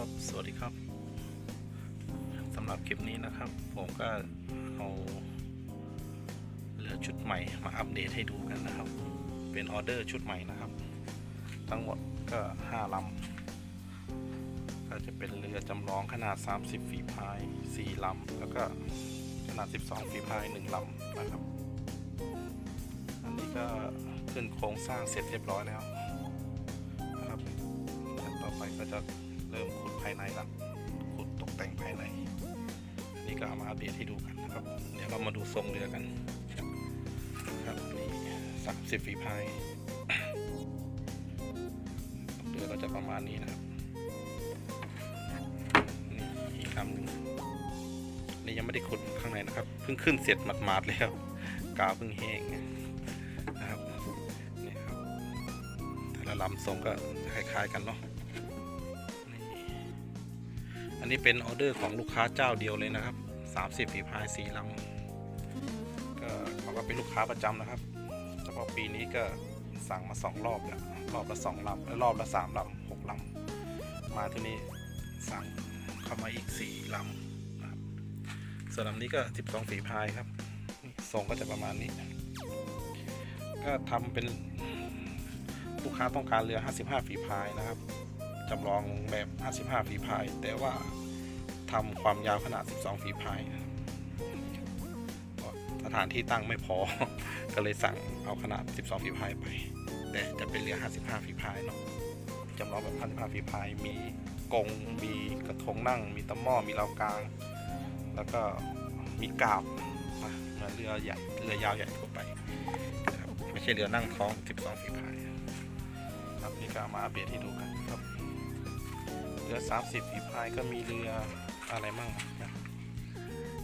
ครับ สวัสดีครับสำหรับคลิปนี้นะครับ ผมก็เอาเรือชุดใหม่มาอัปเดตให้ดูกันนะครับ เป็นออเดอร์ชุดใหม่นะครับ ทั้งหมดก็5ลำก็จะเป็นเรือจำลองขนาด 30 ฝีพาย 4ลำแล้วก็ขนาด 12 ฝีพาย 1ลำนะครับ อันนี้ก็ขึ้นโครงสร้างเสร็จเรียบร้อยแล้วนะครับต่อไปก็จะ เริ่มขุดภายในละขุดตกแต่งภายในอันนี้ก็เอามาอัปเดตให้ดูกันนะครับ เดี๋ยวเรามาดูทรงเรือกันครับนี่สามสิบฝีพายเรือก็จะประมาณนี้นะครับนี่อีกลำหนึ่งนี่ยังไม่ได้ขุดข้างในนะครับ เพิ่งขึ้นเสร็จหมาดๆแล้วกาวเพิ่งแห้งนะครับนี่ครับแต่ละลำทรงก็คล้ายๆกันเนาะ อันนี้เป็นออเดอร์ของลูกค้าเจ้าเดียวเลยนะครับ 30ฝีพายสีลำก็เขาก็เป็นลูกค้าประจำนะครับเฉพาะปีนี้ก็สั่งมาสองรอบแล้วรอบละสองลำเอ้ยรอบละสามลำหกลำมาที่นี่สั่งเข้ามาอีกสี่ลำนะครับส่วนลำนี้ก็ 12ฝีพายครับทรงก็จะประมาณนี้ ก็ทำเป็นลูกค้าต้องการเรือ 55ฝีพายนะครับ จำลองแบบ 55 ฝีพาย แต่ว่าทำความยาวขนาด 12 ฝีพายสถานที่ตั้งไม่พอ ก็เลยสั่งเอาขนาด 12 ฝีพายไป แต่จะเป็นเรือ 55 ฝีพายเนาะจำลองแบบ55ฝีพาย มีกง มีกระทงนั่ง มีตะหม้อ มีรากลาง แล้วก็มีกาบเหมือนเรือใหญ่ เรือยาวใหญ่ทั่วไป ไม่ใช่เรือนั่งท้อง 12ฝีพายครับนี่ก็เอามาอัปเดตให้ดูกันครับ เรือ 30ฝีพายก็มีเรืออะไรมั่งนะ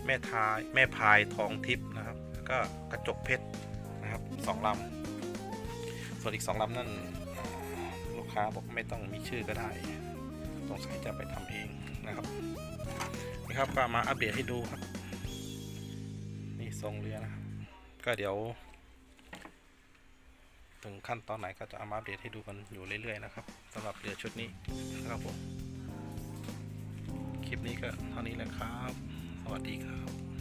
แม่ทายแม่พายทองทิพย์นะครับ ก็กระจกเพชรนะครับสองลำส่วนอีกสองลำนั่นลูกค้าบอกไม่ต้องมีชื่อก็ได้สงสัยจะไปทำเองนะครับนี่ครับก็มาอัปเดตให้ดูครับ นี่ทรงเรือนะครับก็เดี๋ยว ถึงขั้นตอนไหนก็จะเอามาอัปเดตให้ดูกันอยู่เรื่อยๆนะครับสำหรับเรือชุดนี้นะครับผม คลิปนี้ก็เท่านี้แหละครับ สวัสดีครับ